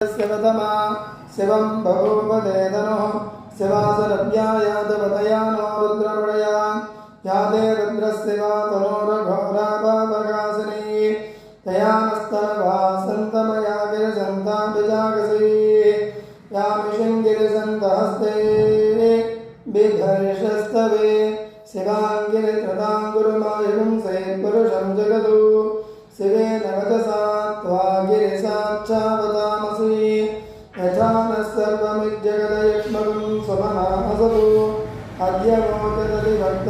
शिवतमा शिवं भगवदेदनो शिवासरभ्यायादवतया नो रुद्रमृया या ते रुद्रशिवा तनोरघोरापापकासिनी तया नस्तनवा सन्तमया विरसन्तां विजागसी। पुरुषं जगतु शिवे नवदसा त्वा गिरिसाक्षा మానసలు అద్యమోచతి భక్త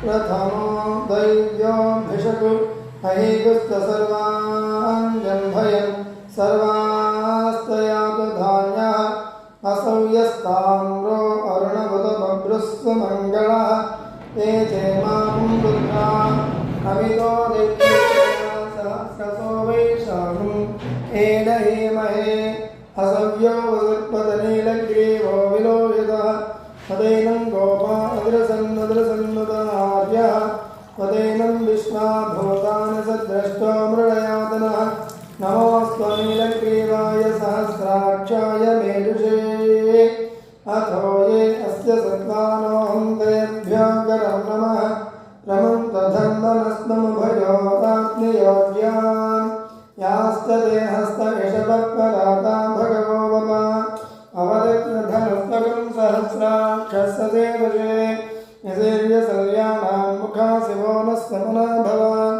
ప్రథమో దైవ్యోభిషకు అహీకుస్త సర్వాన్ జంభయన్ సర్వాస్తయాతు ధాన్య అసౌయస్తామ్రో అరుణభుత బభ్రుస్వ మంగళ ఏ చే మాం రుద్రా అమితో దివ్య गोपादृसन्नदृसन्नुतनार्यः तदैनं विश्वाभूतानसद्रष्टो मृळयातनः नमोऽस्त्वनीलग्रीवाय सहस्राक्षाय मेजुषे अथो ये अस्य सत्त्वानोऽहं तेभ्यो करं नमः रमन्तधन्वनस्ममुभयोताग्नियोग्यान् यसेर्यसल्यानां मुखा शिवो नः समना भवान्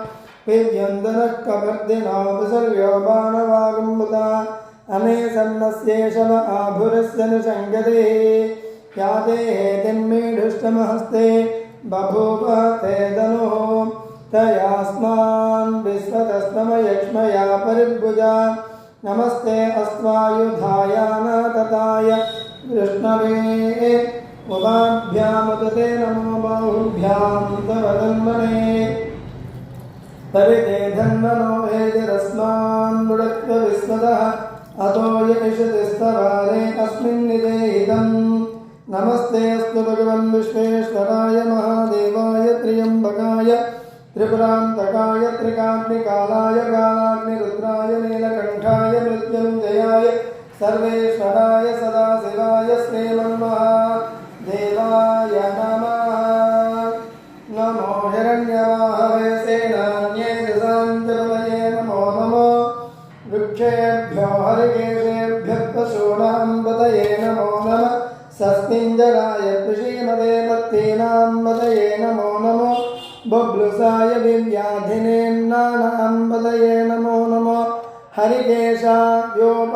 विद्यन्दनः कवर्दिनापसर्यो बाणवागम्बुता अमे सन्नस्येषव आभुरस्य निषङ्गते या हेतिन्मीढुष्टमहस्ते बभूव ते धनुः तयास्मान् विश्वतस्तमयक्ष्मया परिभुजा नमस्ते अस्त्वायुधायानातताय विष्णवे उभाभ्यामुदते नमो बाहुभ्यां तव तन्मने परिते धन्मनो वेदिरस्मान् मुडक्व विस्मतः अतो यशतिस्तवारे अस्मिन् निदेहितम् नमस्ते अस्तु भगवन् विश्वेश्वराय महादेवाय त्र्यम्बकाय त्रिपुरान्तकाय त्रिकाग्निकालाय कालाग्निरुद्राय नीलकण्ठाय मृत्युञ्जयाय सर्वेश्वराय वृक्षेभ्यो हरिकेशेभ्यः पशूनां नमो नमः सस्मिञ्जराय कृषीमदे पत्तीनां पतये नमो नमो बब्लुसाय विव्याधिनेन्नानां पतये नमो नमो हरिकेशायोप